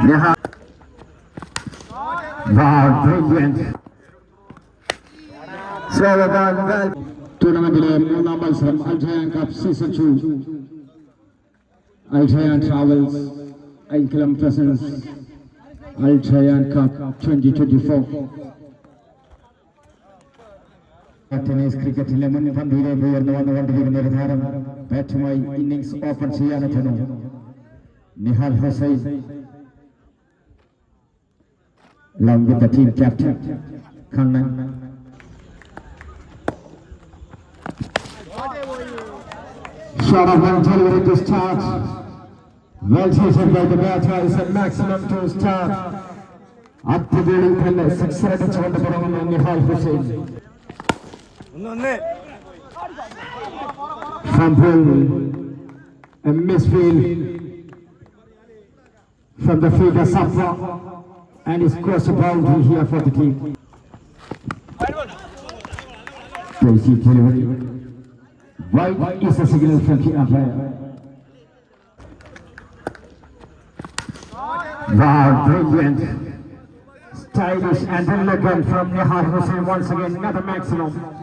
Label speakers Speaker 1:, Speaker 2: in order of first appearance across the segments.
Speaker 1: Nihal. Wow, brilliant. Slovan well. ടൂർണമെന്റിലെ മൂന്നാം മത്സരം അൽജയാൻ cup season two അൽജയാൻ travels ഐക്കലം presence അൽജയാൻ cup twenty twenty four tennis ക്രിക്കറ്റിലെ മുൻപന്തിയിലേക്ക് ഉയർന്നു വന്നുകൊണ്ടിരിക്കുന്ന ഒരു താരം ബാറ്റുമായി innings open ചെയ്യാനെത്തുന്നു Nihal Hussain along with the team captain Kannan. Shot of one delivery to start. Well taken by the batter is a maximum to start. അത്യവേളിൽ തന്നെ six അടിച്ചുകൊണ്ട് തുടങ്ങുന്നു Nihal Hussain Fumble, a misfield from the fielder Safra and he scores a boundary here for the team. Tracy delivery. White is a signal from the umpire. Wow, brilliant. Stylish and elegant from Nihal Hussain once again, another maximum.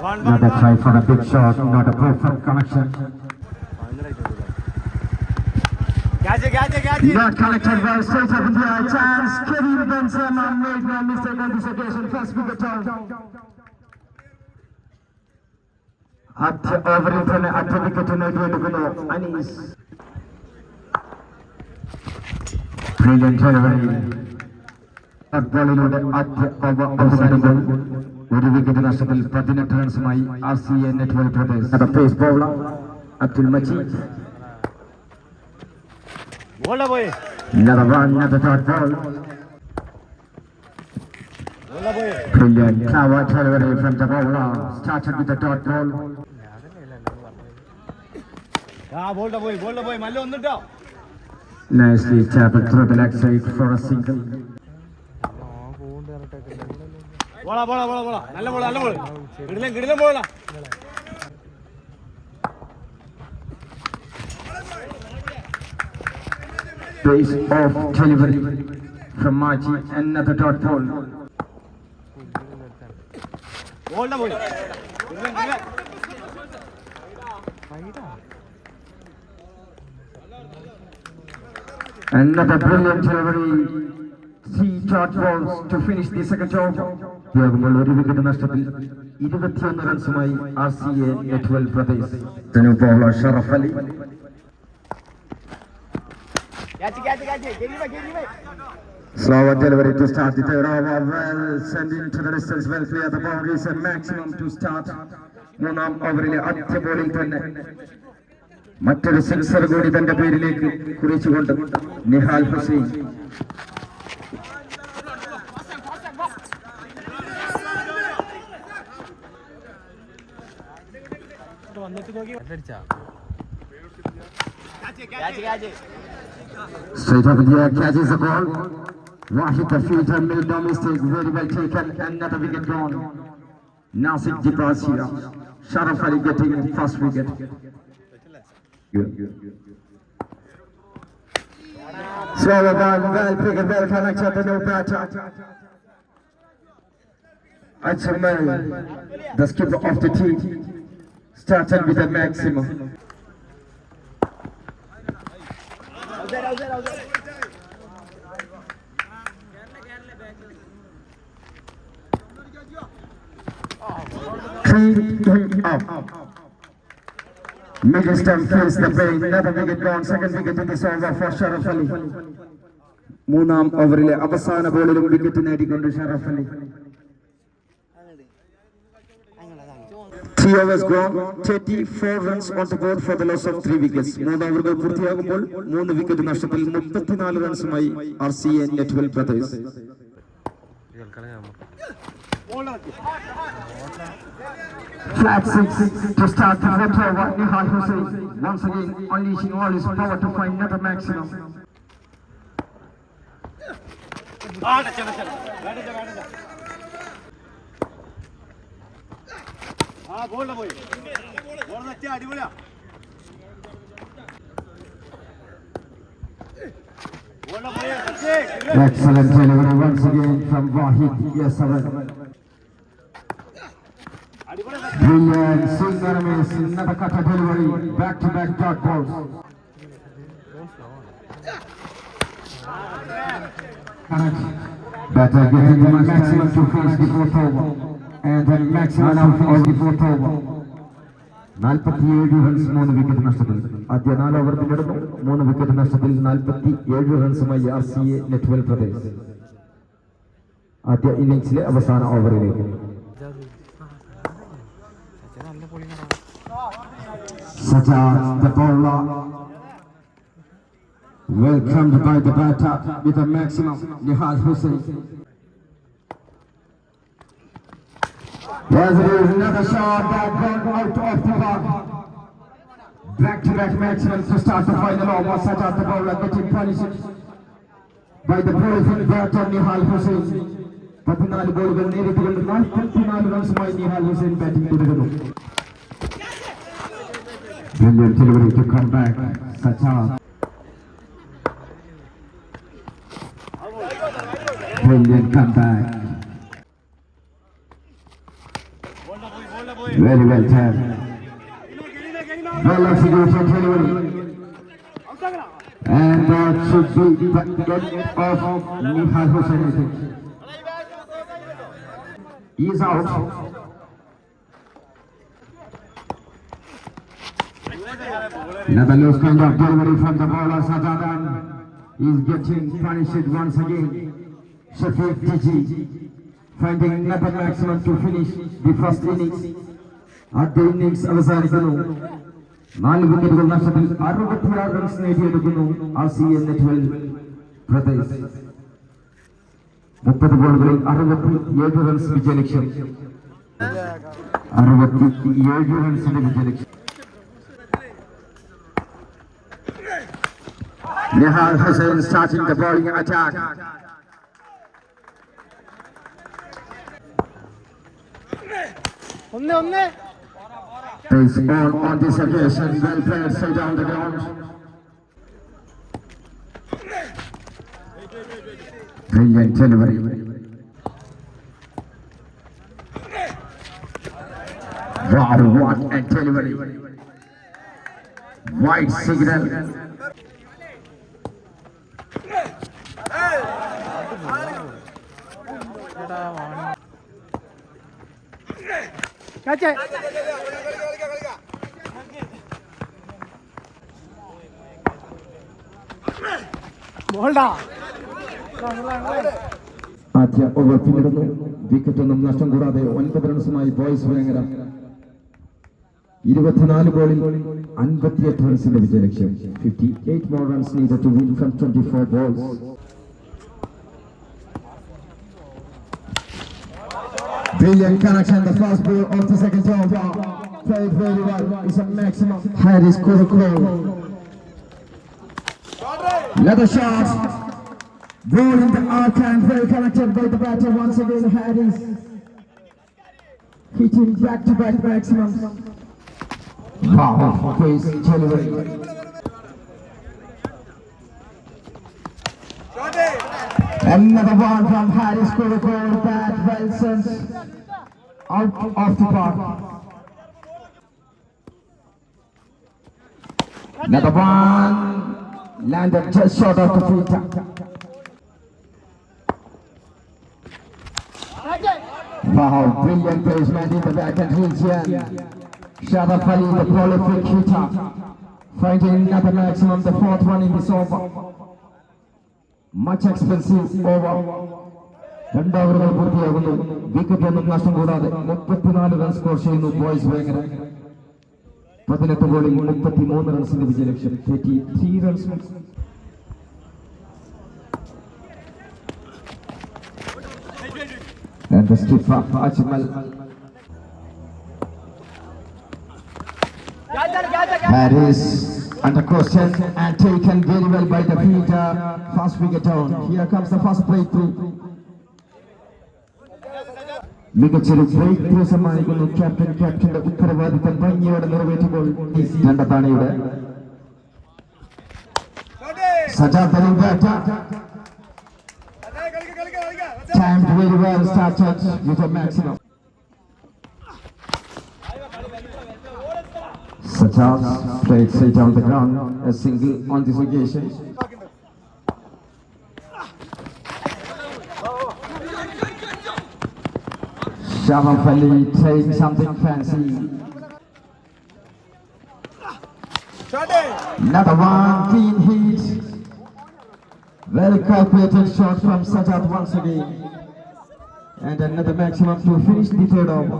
Speaker 1: Not a try for a big shot, not a perfect connection. Not connected well, straight up in the air. Chance, Karim Benzema made no mistake on this occasion. First wicket down. ആദ്യ ഓവറിൽ തന്നെ അറ്റ wicket നേടിയെടുക്കുന്നു Anees brilliant delivery ബോളിലൂടെ ആദ്യ over അവസാനിക്കും ഒരു wicket നഷ്ടത്തിൽ പതിനെട്ട് റൺസുമായി R C A network Pradesh pace bowler Abdul Majeed
Speaker 2: ബോള പോയി
Speaker 1: Brilliant. Clower delivery from the bowler. Started with the dot ball. Nicely tapped through the leg side for a single.
Speaker 2: ബോള ബോള ബോള ബോള നല്ല ബോള നല്ല ബോള കിടിലം കിടിലം ബോള
Speaker 1: Base of delivery from Maji. Another dot ball.
Speaker 2: ബോൾഡ പോയി കിടിലം കിടിലം
Speaker 1: Another brilliant delivery. Three dot balls to finish the second over. യോഗങ്ങൾ ഒരു wicket നഷ്ടത്തിൽ ഇരുപത്തിയൊന്ന് റൺസുമായി R C A Netwell Pradesh bowler Sharaf Ali Slow delivery to start the third over. Well sent into the distance. Well clear the boundaries and maximum to start. മൂന്നാം ഓവറിലെ ആദ്യ ബോളിൽ തന്നെ മറ്റൊരു സിക്സർ കൂടി തന്റെ പേരിലേക്ക് കുറിച്ചുകൊണ്ട് നിഹാൽ ഹുസൈൻ
Speaker 2: വന്നിട്ട് നോക്കി
Speaker 1: Straight up in the air, catches the ball. Wahid the fielder made no mistake. Very well taken. Another wicket gone. Nasik Dibas here. Sharaf Ali getting first wicket. Slower ball, well picked, well connected, the no batter. Ajmal, the skipper of the team, started with a maximum. Make a stamp, face the play, never make it down, second wicket in the over for Sharaf Ali. മൂന്നാം ഓവറിലെ അവസാന ബോളിലും wicket നേടിക്കൊണ്ട് Sharaf Ali three overs gone thirty four runs on the board for the loss of three wickets മൂന്ന് ഓവറുകൾ പൂർത്തിയാകുമ്പോൾ മൂന്ന് wicket നഷ്ടത്തിൽ മുപ്പത്തിനാല് റൺസുമായി R C A നെറ്റ്വൽ brothers Flat six to start the fourth over. Nihal Hussain once again unleashing all his power to find another maximum.
Speaker 2: ആ touch touch വേണ്ട വേണ്ട ആ ബോൾഡ പോയി ബോൾ തട്ടിയ അടിപൊളിയാ
Speaker 1: Excellent delivery once again from Wahid Yasavan. Brilliant swing and a miss, another cutter delivery, back to back dot balls. Better getting the maximum to finish the fourth നാൽപ്പത്തിയേഴ് runs മൂന്ന് wicket നഷ്ടത്തിൽ. ആദ്യ നാല് over പിന്നിടുന്നു മൂന്ന് wicket നഷ്ടത്തിൽ നാൽപ്പത്തി ഏഴ് റൺസുമായി R C A Netwell Pradesh. ആദ്യ ഇന്നിംഗ്സിലെ അവസാന ഓവറിലേക്ക് welcomed by the batter with a maximum, Nihal Hussain. Yes, it is another shot that gone out of the park. Back-to-back maximums to start the final over. Sajjad, the bowler, getting punished by the prolific batter Nihal Hussain. പതിനാല് ബോളുകൾ നേരിട്ടുകൊണ്ട് നാൽപ്പത്തിനാല് റൺസുമായി Nihal Hussain batting തുടരുന്നു Brilliant delivery to come back. Sajjad. Brilliant comeback. Very well done. Well executed delivery. And that should be the end of Nihal Hussain. He is out. Another loose kind of delivery from the bowler Sajadan. He's getting punished once again. Shafiq Tiji finding another maximum to finish the first innings. ആദ്യ innings അവസാനിക്കുന്നു. നാല് വിക്കറ്റുകൾ നഷ്ടത്തിൽ അറുപത്തിയാറ് runs നേടിയെടുക്കുന്നു R C N മുപ്പത് ബോളുകളിൽ runs വിജയലക്ഷ്യം. അറുപത്തി ഏഴ് റൺസിന്റെ വിജയലക്ഷ്യം. Nihal Hussain starting the bowling attack.
Speaker 2: ഒന്നേ ഒന്നേ.
Speaker 1: Plays um, on, on this occasion, well played, down the ground. Brilliant delivery. Wow, what a delivery. White signal.
Speaker 2: Catch it.
Speaker 1: ആദ്യ over പിന്നിടുന്നു wicket ഒന്നും നഷ്ടം കൂടാതെ ഒൻപത് റൺസുമായി ബോയ്സ് വേങ്ങര ഇരുപത്തിനാല് ബോളിൽ അൻപത്തിയെട്ട് റൺസിന്റെ വിജയലക്ഷ്യം fifty eight more runs need to win from twenty four balls Brilliant connection, the first ball of the second over. Played very well. It's a maximum. Harris Kurokoro. Another shot. Ball in the arc and well connected by the batter once again. Harris hitting back to back maximums. Wow, great delivery. Another one from Harris Kurokoro. Bat well sent out of the park. Another one landed just short of the feet. Wow, brilliant placement in the backhand region. Shadaf Ali, the prolific hitter, finding another maximum, the fourth one in this over. Much expensive over. രണ്ട് ഓവറുകൾ പൂർത്തിയാകുന്നു wicket ഒന്നും നഷ്ടം കൂടാതെ മുപ്പത്തിനാല് run score ചെയ്യുന്നു boys Vengara പതിനെട്ട് ബോളിൽ മുപ്പത്തി മൂന്ന് റൺസിന്റെ വിജയലക്ഷ്യം thirty three runs And the skipper Ajmal Harris under question and taken very well by the fielder. Fast wicket down. Here comes the first breakthrough. മികച്ചൊരു ബ്രേക്ക് ത്രൂ സമ്മാനിക്കുന്നു ക്യാപ്റ്റൻ ക്യാപ്റ്റന്റെ ഉത്തരവാദിത്തം ഭംഗിയോടെ നിറവേറ്റുമ്പോൾ രണ്ടത്താണിയുടെ Sajjad Ali batter. Timed very well, started with a maximum. Sajjad played straight on the ground, a single on this occasion. Sharaf Ali trying something fancy. Another one, clean heat. Very calculated shot from Sajad once again. And another maximum to finish the third over.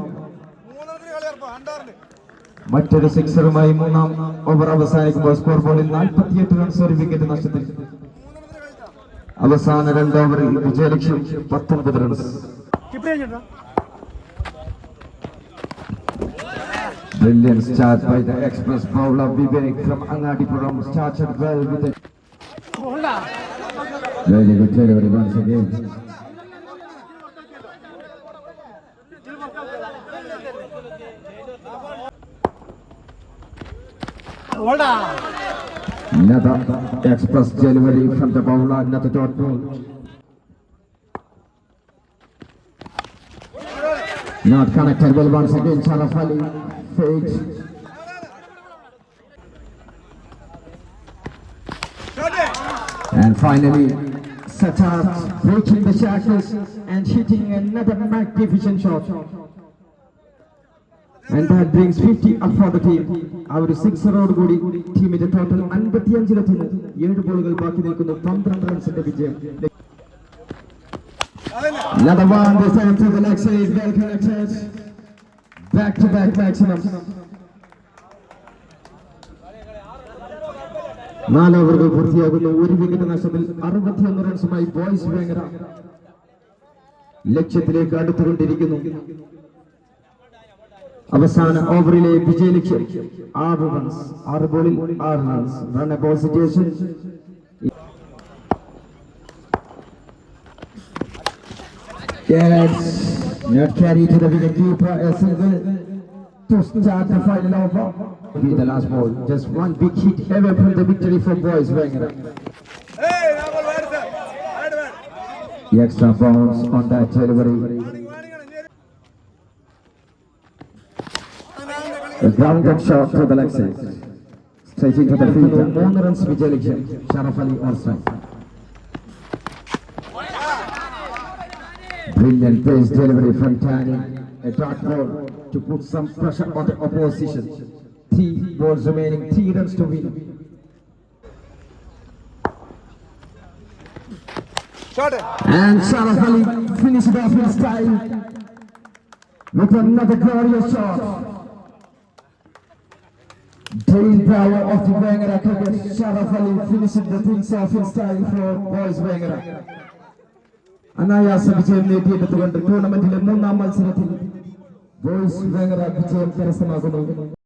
Speaker 1: മറ്റൊരു സിക്സറുമായി മൂന്നാം over അവസാനിക്കുമ്പോൾ score ബോർഡിൽ നാൽപ്പത്തിയെട്ട് runs ഒരു wicket നഷ്ടത്തിൽ അവസാന രണ്ട് ഓവറിൽ വിജയലക്ഷ്യം പത്തൊൻപത് runs Brilliant start by the express bowler Vivek from Angadipuram started well with a very good delivery once again. Another express delivery from the bowler, another dot ball. Not connected well once again, Sharaf Ali fades. And finally, Sajjad breaking the shackles and hitting another magnificent shot. And that brings 50 up for the team. ആ ഒരു സിക്സറോട് കൂടി ടീമിന്റെ total അൻപത്തിയഞ്ചിലെത്തുന്നു ഏഴ് ബോളുകൾ ബാക്കി നിൽക്കുന്നു പന്ത്രണ്ട് റൺസിന്റെ വിജയം Another one this time to the leg side, well connected. Back to back maximum. നാല് ഓവറുകൾ പൂർത്തിയാകുന്ന. ഒരു വിക്കറ്റ് നഷ്ടത്തിൽ അറുപത്തിയൊന്ന് റൺസുമായി ബോയ്സ് വേങ്ങര. ലക്ഷ്യത്തിലേക്ക് അടുത്തുകൊണ്ടിരിക്കുന്നു. അവസാന ഓവറിലെ വിജയലക്ഷ്യം ആറ് റൺസ് ആറ് ബോളിൽ ആറ് runs run ball situation Yes, not carry to the wicket keeper, a single to start the final over. Be the last ball, just one big hit away from the victory for boys Wenger. The extra bounce on that delivery. A grounded shot to the leg side. Straight into the field. മൂന്ന് runs വിജയലക്ഷ്യം Sharaf Ali on Brilliant pace delivery from Tani. A dot ball to put some pressure on the opposition. Three balls remaining, three runs to win. And Sharaf Ali finished it off in style with another glorious shot. Brain power of the Wenger cricket. Sharaf Ali finishing the things off in style for boys Wenger. അനായാസ വിജയം നേടിയെടുത്തുകൊണ്ട് ടൂർണമെന്റിലെ മൂന്നാം മത്സരത്തിൽ boys Vengara വിജയം കരസ്ഥമാക്കുന്നു.